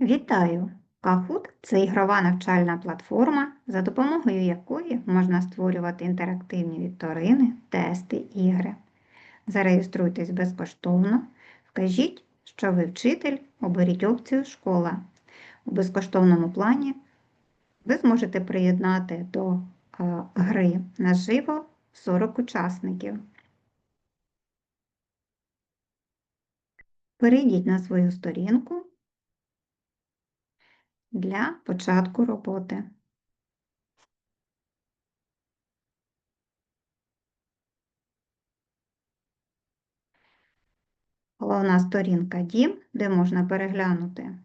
Вітаю! Kahoot – це ігрова навчальна платформа, за допомогою якої можна створювати інтерактивні вікторини, тести, ігри. Зареєструйтесь безкоштовно, вкажіть, що ви вчитель, оберіть опцію Школа. У безкоштовному плані ви зможете приєднати до е, гри наживо 40 учасників. Перейдіть на свою сторінку для початку роботи. Головна сторінка Дім, де можна переглянути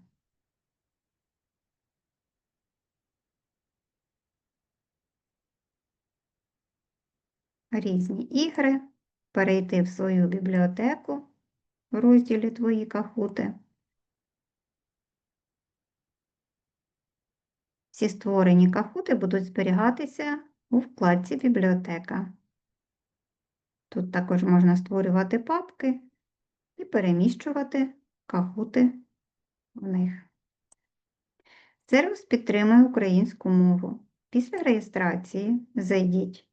різні ігри, перейти в свою бібліотеку в розділі Твої кахути. Всі створені кахути будуть зберігатися у вкладці Бібліотека. Тут також можна створювати папки і переміщувати кахути в них. Сервіс підтримує українську мову. Після реєстрації зайдіть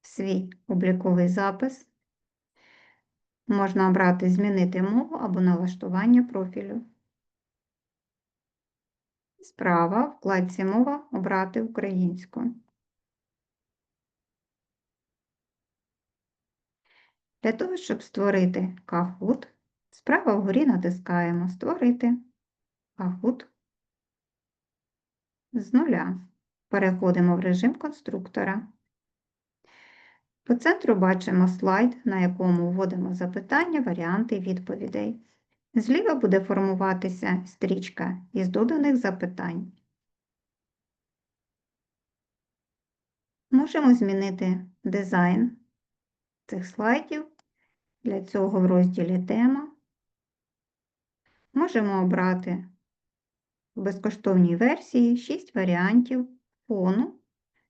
в свій обліковий запис. Можна обрати Змінити мову або налаштування профілю. Справа в вкладці Мова обрати українську. Для того, щоб створити Kahoot, справа вгорі натискаємо Створити Kahoot з нуля. Переходимо в режим конструктора. По центру бачимо слайд, на якому вводимо запитання, варіанти відповідей. Зліва буде формуватися стрічка із доданих запитань. Можемо змінити дизайн цих слайдів. Для цього в розділі Тема можемо обрати в безкоштовній версії 6 варіантів фону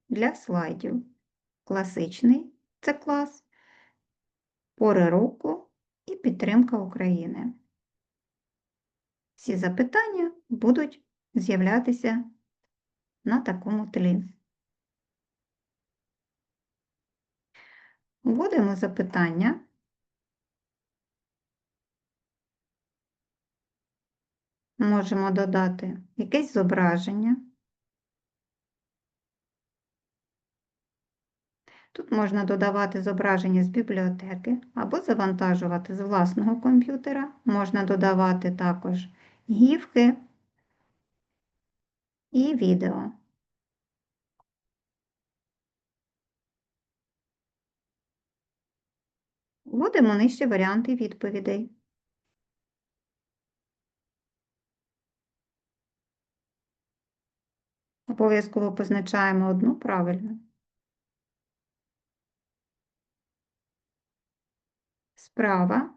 для слайдів. Класичний це клас, пори року і підтримка України. Всі запитання будуть з'являтися на такому тлі. Вводимо запитання. Можемо додати якесь зображення. Тут можна додавати зображення з бібліотеки або завантажувати з власного комп'ютера. Можна додавати також гівки і відео. Вводимо нижче варіанти відповідей. Обов'язково позначаємо одну правильно. Справа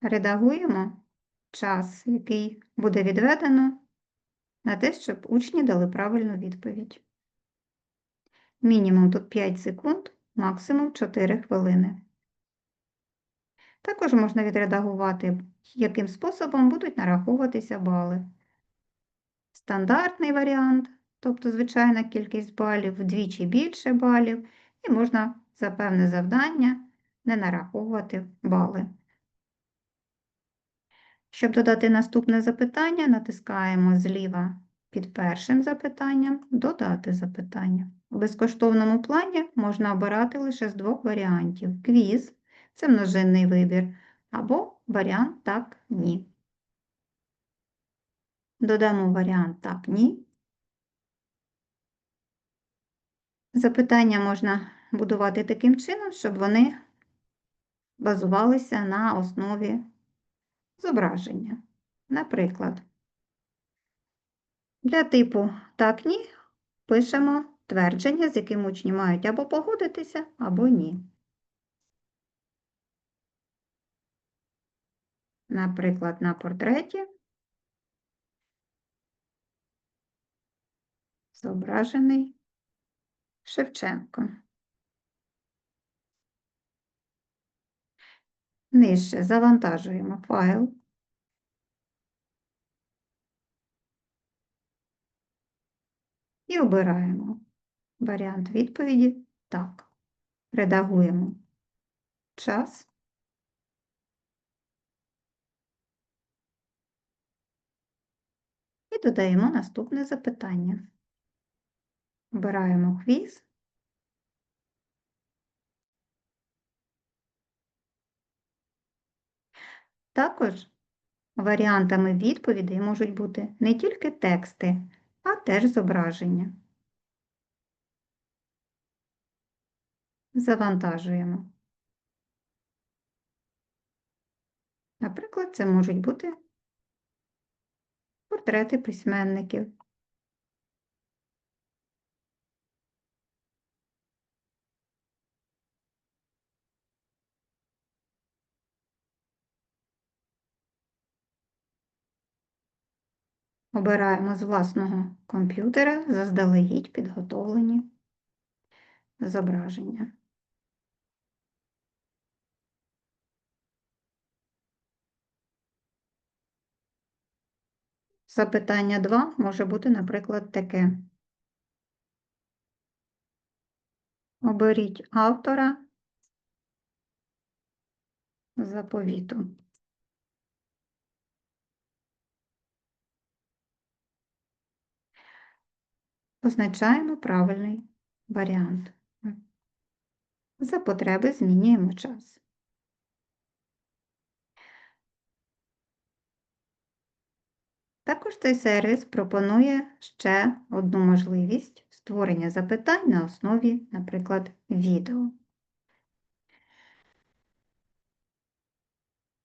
редагуємо час, який буде відведено на те, щоб учні дали правильну відповідь. Мінімум тут 5 секунд, максимум 4 хвилини. Також можна відредагувати, яким способом будуть нараховуватися бали. Стандартний варіант, тобто звичайна кількість балів, вдвічі більше балів, і можна за певне завдання не нараховувати бали. Щоб додати наступне запитання, натискаємо зліва під першим запитанням Додати запитання. У безкоштовному плані можна обирати лише з двох варіантів: квіз це множинний вибір, або варіант так, ні. Додамо варіант так, ні. Запитання можна будувати таким чином, щоб вони базувалися на основі зображення. Наприклад, для типу так, ні пишемо твердження, з яким учні мають або погодитися, або ні. Наприклад, на портреті зображений Шевченко. Нижче завантажуємо файл. І обираємо варіант відповіді так. Редагуємо час. І додаємо наступне запитання. Обираємо квіз. Також варіантами відповідей можуть бути не тільки тексти, а теж зображення. Завантажуємо. Наприклад, це можуть бути портрети письменників. Обираємо з власного комп'ютера заздалегідь підготовлені зображення. Запитання 2 може бути, наприклад, таке. Оберіть автора заповіту. Позначаємо правильний варіант. За потреби змінюємо час. Також цей сервіс пропонує ще одну можливість створення запитань на основі, наприклад, відео.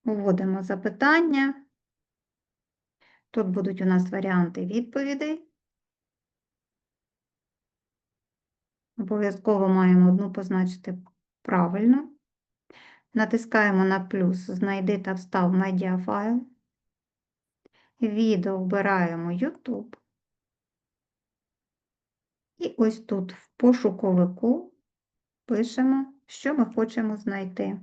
Вводимо запитання. Тут будуть у нас варіанти відповідей. Обов'язково маємо одну позначити правильно. Натискаємо на плюс Знайди та встав медіафайл. Відео обираємо YouTube. І ось тут в пошуковику пишемо, що ми хочемо знайти.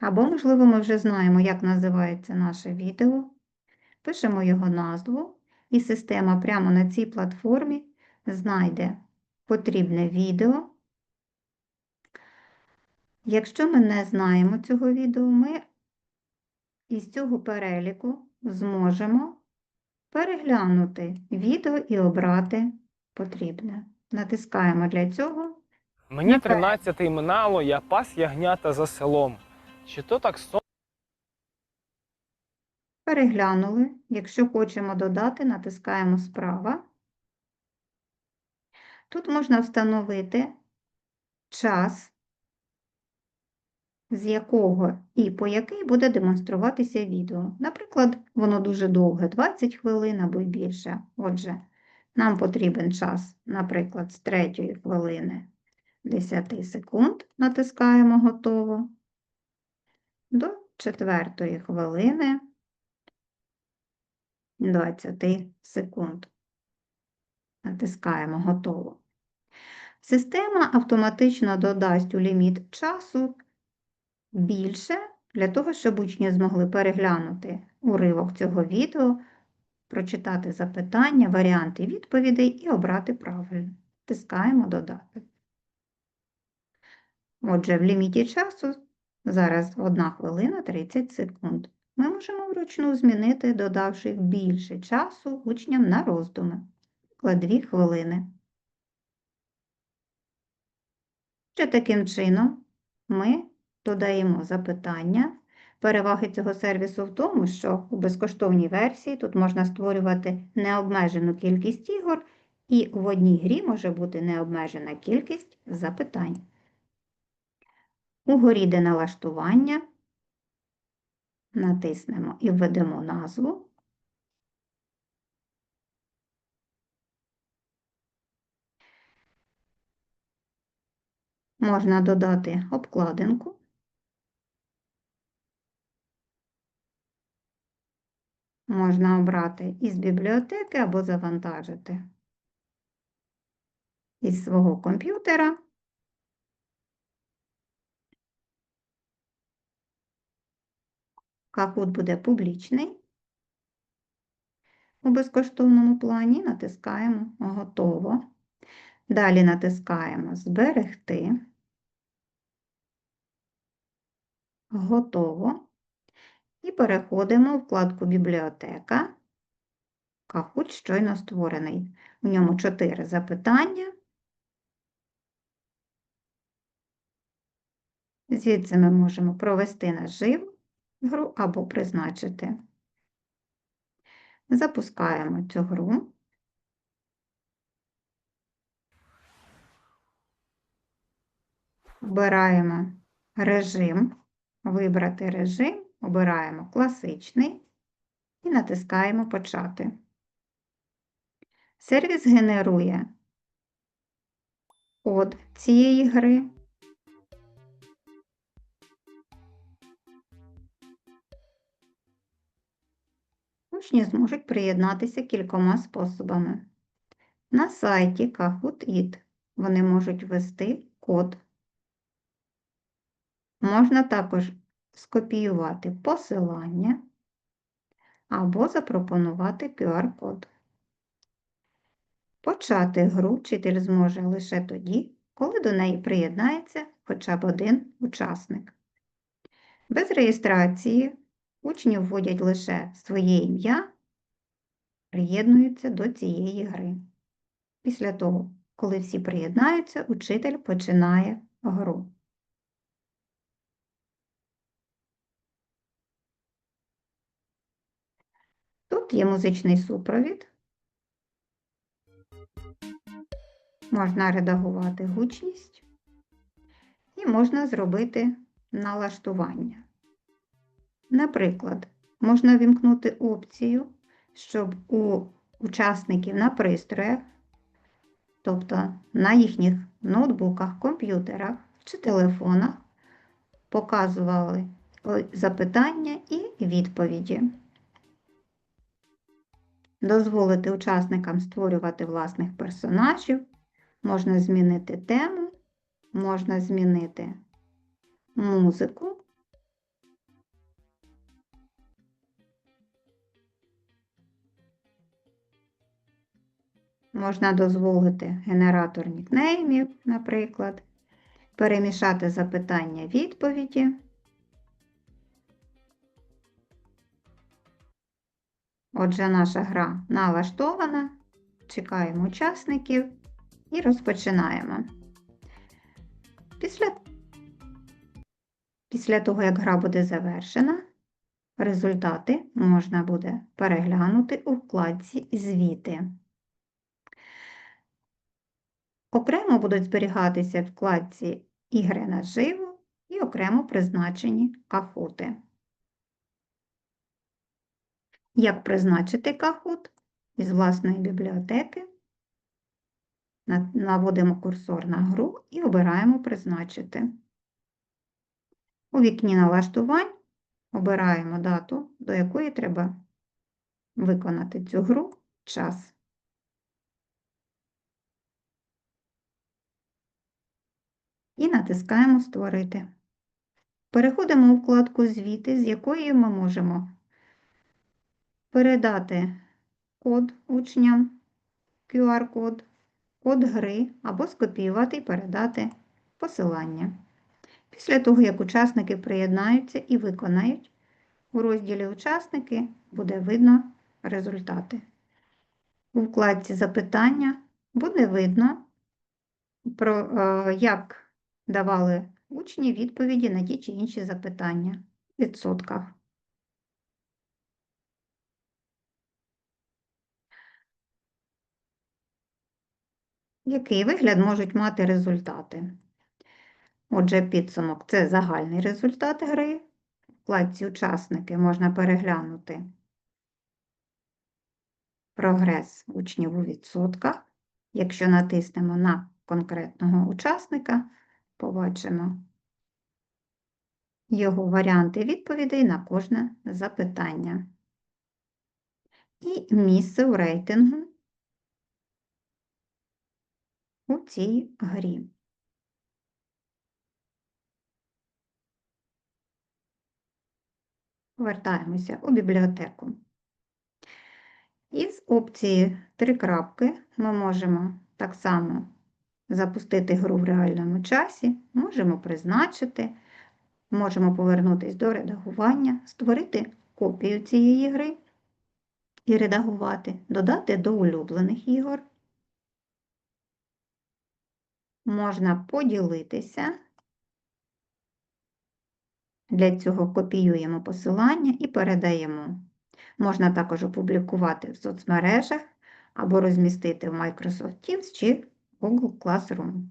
Або, можливо, ми вже знаємо, як називається наше відео. Пишемо його назву, і система прямо на цій платформі знайде потрібне відео. Якщо ми не знаємо цього відео, ми із цього переліку зможемо переглянути відео і обрати потрібне. Натискаємо для цього. Мені Напевно. 13 минало, я пас ягнята за селом. Чи то так сон? Переглянули. Якщо хочемо додати, натискаємо справа. Тут можна встановити час, з якого і по який буде демонструватися відео. Наприклад, воно дуже довге, 20 хвилин або й більше. Отже, нам потрібен час, наприклад, з 3 хвилини 10 секунд, натискаємо готово, до 4 хвилини 20 секунд. Натискаємо готово. Система автоматично додасть у ліміт часу більше для того, щоб учні змогли переглянути уривок цього відео, прочитати запитання, варіанти відповідей і обрати правильно. Тискаємо додати. Отже, в ліміті часу зараз 1 хвилина 30 секунд. Ми можемо вручну змінити, додавши більше часу учням на роздуми. Наприклад, 2 хвилини. Ще таким чином ми додаємо запитання. Переваги цього сервісу в тому, що у безкоштовній версії тут можна створювати необмежену кількість ігор, і в одній грі може бути необмежена кількість запитань. Угорі де налаштування. Натиснемо і введемо назву. Можна додати обкладинку. Можна обрати із бібліотеки або завантажити із свого комп'ютера. Кахут буде публічний. у безкоштовному плані, натискаємо Готово. Далі натискаємо Зберегти. Готово. І переходимо в вкладку Бібліотека. Кахут щойно створений. У ньому чотири запитання. Звідси ми можемо провести наживу гру або призначити. Запускаємо цю гру. Обираємо режим, вибрати режим, обираємо класичний і натискаємо Почати. Сервіс генерує код цієї гри. Учні зможуть приєднатися кількома способами. На сайті Kahoot.it вони можуть ввести код. Можна також скопіювати посилання або запропонувати QR-код. Почати гру вчитель зможе лише тоді, коли до неї приєднається хоча б один учасник. Без реєстрації учні вводять лише своє ім'я, приєднуються до цієї гри. Після того, коли всі приєднаються, учитель починає гру. Тут є музичний супровід. Можна редагувати гучність і можна зробити налаштування. Наприклад, можна вімкнути опцію, щоб у учасників на пристроях, тобто на їхніх ноутбуках, комп'ютерах чи телефонах, показували запитання і відповіді. Дозволити учасникам створювати власних персонажів, можна змінити тему, можна змінити музику. Можна дозволити генератор нікнеймів, наприклад, перемішати запитання відповіді. Отже, наша гра налаштована. Чекаємо учасників і розпочинаємо. Після, Після того, як гра буде завершена, результати можна буде переглянути у вкладці Звіти. Окремо будуть зберігатися вкладці Ігри наживо і окремо призначені кахути. Як призначити кахут із власної бібліотеки? Наводимо курсор на гру і обираємо Призначити. У вікні налаштувань обираємо дату, до якої треба виконати цю гру час. І натискаємо Створити. Переходимо у вкладку Звіти, з якої ми можемо передати код учням, QR-код, код гри або скопіювати і передати посилання. Після того, як учасники приєднаються і виконають, у розділі Учасники буде видно результати. У вкладці Запитання буде видно, про, е, як давали учні відповіді на ті чи інші запитання в відсотках. Який вигляд можуть мати результати? Отже, підсумок це загальний результат гри. Вкладці учасники можна переглянути прогрес учнів у відсотках. Якщо натиснемо на конкретного учасника, побачимо його варіанти відповідей на кожне запитання. І місце у рейтингу у цій грі. Повертаємося у бібліотеку. Із опції три крапки ми можемо так само запустити гру в реальному часі, можемо призначити, можемо повернутися до редагування, створити копію цієї гри і редагувати, додати до улюблених ігор. Можна поділитися. Для цього копіюємо посилання і передаємо. Можна також опублікувати в соцмережах або розмістити в Microsoft Teams чи Google Classroom.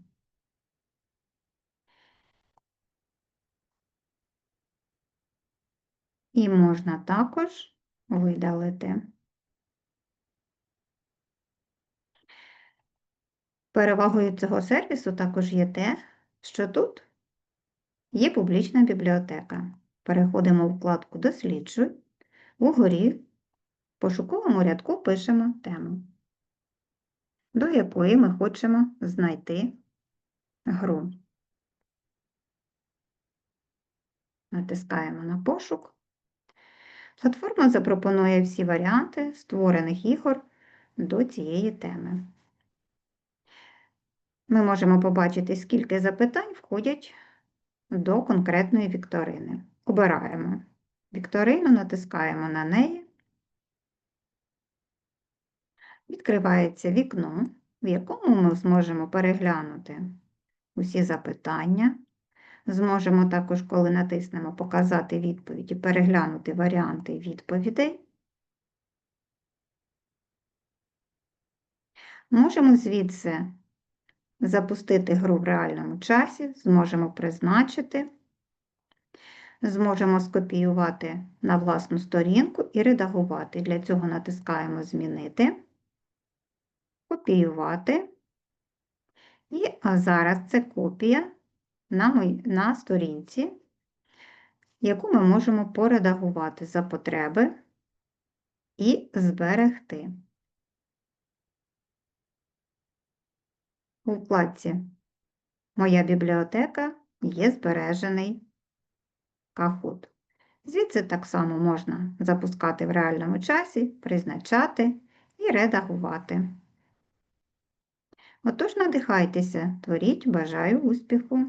І можна також видалити. Перевагою цього сервісу також є те, що тут є публічна бібліотека. Переходимо в вкладку Досліджуй. Угорі в пошуковому рядку пишемо тему, до якої ми хочемо знайти гру. Натискаємо на пошук. Платформа запропонує всі варіанти створених ігор до цієї теми. Ми можемо побачити, скільки запитань входять до конкретної вікторини. Обираємо вікторину, натискаємо на неї. Відкривається вікно, в якому ми зможемо переглянути усі запитання. Зможемо також, коли натиснемо Показати відповіді, переглянути варіанти відповідей. Можемо звідси запустити гру в реальному часі, зможемо призначити, зможемо скопіювати на власну сторінку і редагувати. Для цього натискаємо Змінити, копіювати. І зараз це копія на, мой, на сторінці, яку ми можемо поредагувати за потреби і зберегти. У вкладці Моя бібліотека є збережений Kahoot. Звідси так само можна запускати в реальному часі, призначати і редагувати. Отож, надихайтеся, творіть, бажаю успіху!